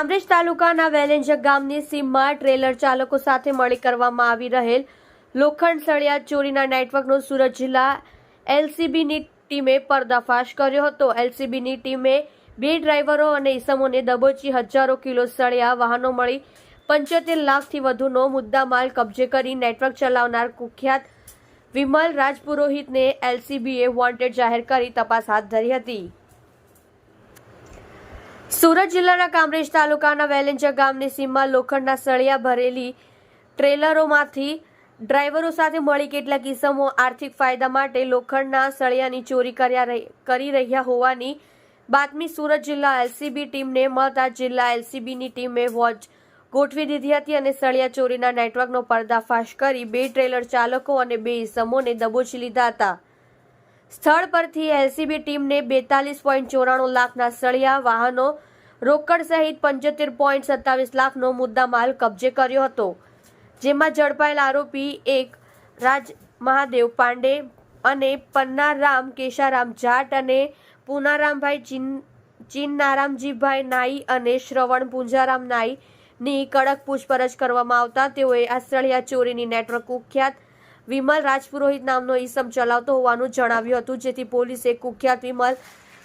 કામરેજ તાલુકાના વેલેન્જક ગામની સીમમાં ટ્રેલર ચાલકો સાથે મળી કરવામાં આવી રહેલ લોખંડ સળિયા ચોરીના નેટવર્કનો સુરત જિલ્લા એલસીબીની ટીમે પર્દાફાશ કર્યો હતો. એલસીબીની ટીમે બે ડ્રાઈવરો અને ઈસમોને દબોચી હજારો કિલો સળિયા વાહનો મળી પંચોતેર લાખથી વધુનો મુદ્દામાલ કબજે કરી નેટવર્ક ચલાવનાર કુખ્યાત વિમલ રાજપુરોહિતને એલસીબીએ વોન્ટેડ જાહેર કરી તપાસ હાથ ધરી હતી. સુરત જિલ્લાના કામરેજ તાલુકાના વેલેન્જા ગામની સીમમાં લોખંડના સળિયા ભરેલી ટ્રેલરોમાંથી ડ્રાઈવરો સાથે મળી કેટલાક ઇસમો આર્થિક ફાયદા માટે લોખંડના સળિયાની ચોરી કર્યા કરી રહ્યા હોવાની બાતમી સુરત જિલ્લા એલસીબી ટીમને મળતા જિલ્લા એલસીબીની ટીમે વોચ ગોઠવી દીધી હતી અને સળિયા ચોરીના નેટવર્કનો પર્દાફાશ કરી બે ટ્રેલર ચાલકો અને બે ઇસમોને દબોચી લીધા હતા. સ્થળ પરથી એલસીબી ટીમને બેતાલીસ પોઈન્ટ ચોરાણું લાખના સળિયા વાહનો રોકડ સહિત પંચોતેર પોઈન્ટ સત્તાવીસ લાખનો મુદ્દામાલ કબજે કર્યો હતો. જેમાં ઝડપાયેલ આરોપી એક રાજ મહાદેવ પાંડે અને પન્નારામ કેશારામ જાટ અને પુનારામભાઈ ચીન, ચીનનારામજીભાઈ નાઈ અને શ્રવણ પૂંજારામ નાઈની કડક પૂછપરછ કરવામાં આવતા તેઓએ આ સળિયા ચોરીની નેટવર્ક કુખ્યાત વિમલ રાજપુરોહિત નામનો ઈસમ ચલાવતો હોવાનું જણાવ્યું હતું, જેથી પોલીસે કુખ્યાત વિમલ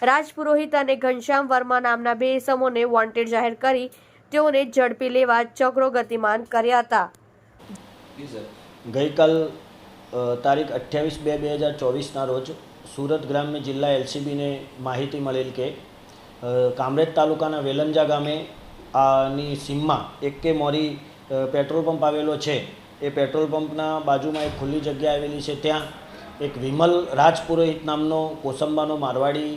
રાજપુરોહિત અને ઘનશ્યામ વર્મા નામના બે ઈસમોને વોન્ટેડ જાહેર કરી તેઓને ઝડપી લેવા ચક્રો ગતિમાન કર્યા હતા. ગઈકાલ તારીખ અઠ્યાવીસ બે બે હજાર ચોવીસના રોજ સુરત ગ્રામ્ય જિલ્લા એલસીબીને માહિતી મળેલ કે કામરેજ તાલુકાના વેલંજા ગામે આની સીમમાં એક કે મોરી પેટ્રોલ પંપ આવેલો છે. એ પેટ્રોલ પંપના બાજુમાં એક ખુલ્લી જગ્યા આવેલી છે ત્યાં. એક વિમલ રાજપુરોહિત નામનો કોસંબાનો મારવાડી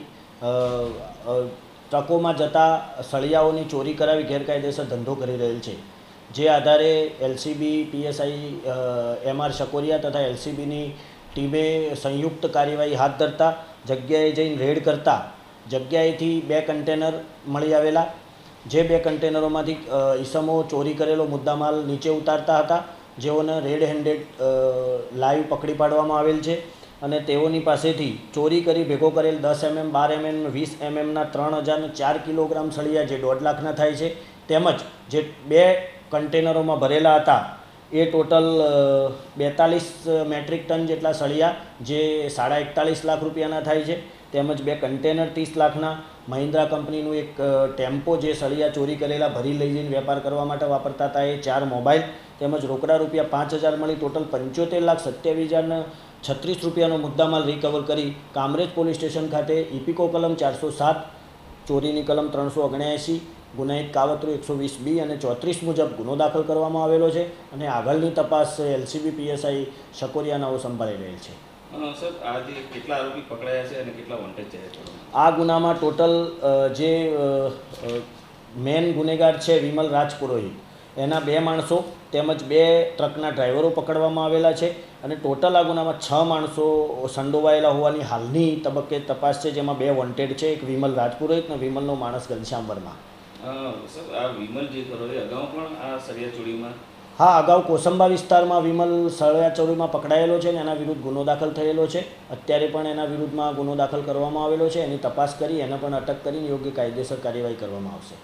ટ્રકોમાં જતા સળિયાઓની ચોરી કરાવી ગેરકાયદેસર ધંધો કરી રહેલ છે. જે આધારે LCB, PSI M R Shakoriya તથા એલસીબીની ટીમે સંયુક્ત કાર્યવાહી હાથ ધરતા, જગ્યાએ જઈને રેડ કરતા જગ્યાએથી બે કન્ટેનર મળી આવેલા. જે બે કન્ટેનરોમાંથી ઈસમો ચોરી કરેલો મુદ્દામાલ નીચે ઉતારતા હતા. જેઓને રેડ હેન્ડેડ લાઈવ પકડી પાડવામાં આવેલ છે અને તેઓની પાસેથી ચોરી કરી ભેગો કરેલ દસ એમએમ, બાર એમએમ, વીસ એમએમના ત્રણ હજાર ચાર કિલોગ્રામ સળિયા, જે દોઢ લાખના થાય છે, તેમજ જે બે કન્ટેનરોમાં ભરેલા હતા એ ટોટલ બેતાલીસ મેટ્રિક ટન જેટલા સળિયા જે સાડા એકતાલીસ લાખ રૂપિયાના થાય છે. તેમજ બે કન્ટેનર ત્રીસ લાખના. મહિન્દ્રા કંપનીનું એક ટેમ્પો જે સળિયા ચોરી કરેલા ભરી લઈ જઈને વેપાર કરવા માટે વાપરતા હતા એ ચાર મોબાઈલ. તેમજ રોકડા રૂપિયા પાંચ હજાર મળી ટોટલ પંચોતેર લાખ સત્યાવીસ હજારના છત્રીસ રૂપિયાનો મુદ્દામાલ રિકવર કરી કામરેજ પોલીસ સ્ટેશન ખાતે ઇપિકો કલમ ચારસો સાત ચોરીની કલમ ત્રણસો ઓગણ્યાએંસી ગુનાહિત કાવતરું એકસો વીસ બી અને ચોત્રીસ મુજબ ગુનો દાખલ કરવામાં આવેલો છે અને આગળની તપાસ એલસીબી પીએસઆઈ શકોરિયાનાઓ સંભાળી રહેલ છે. આ ગુનામાં ટોટલ જે મેન ગુનેગાર છે વિમલ રાજપુરોહિત. એના બે માણસો તેમજ બે ટ્રકના ડ્રાઈવરો પકડવામાં આવેલા છે અને ટોટલ આ ગુનામાં છ માણસો સંડોવાયેલા હોવાની હાલની તબક્કે તપાસ છે જેમાં બે વોન્ટેડ છે એક વિમલ રાજપુરોહિત અને વિમલનો માણસ ઘનશ્યામ વર્મા. સર આ વિમલ જે કરો એ અગાઉ પણ આ હા અગાઉ કોસંબા વિસ્તારમાં વિમલ સળિયા ચોરીમાં પકડાયેલો છે અને એના વિરુદ્ધ ગુનો દાખલ થયેલો છે. અત્યારે પણ એના વિરુદ્ધમાં ગુનો દાખલ કરવામાં આવેલો છે. એની તપાસ કરી એને પણ અટક કરીને યોગ્ય કાયદેસર કાર્યવાહી કરવામાં આવશે.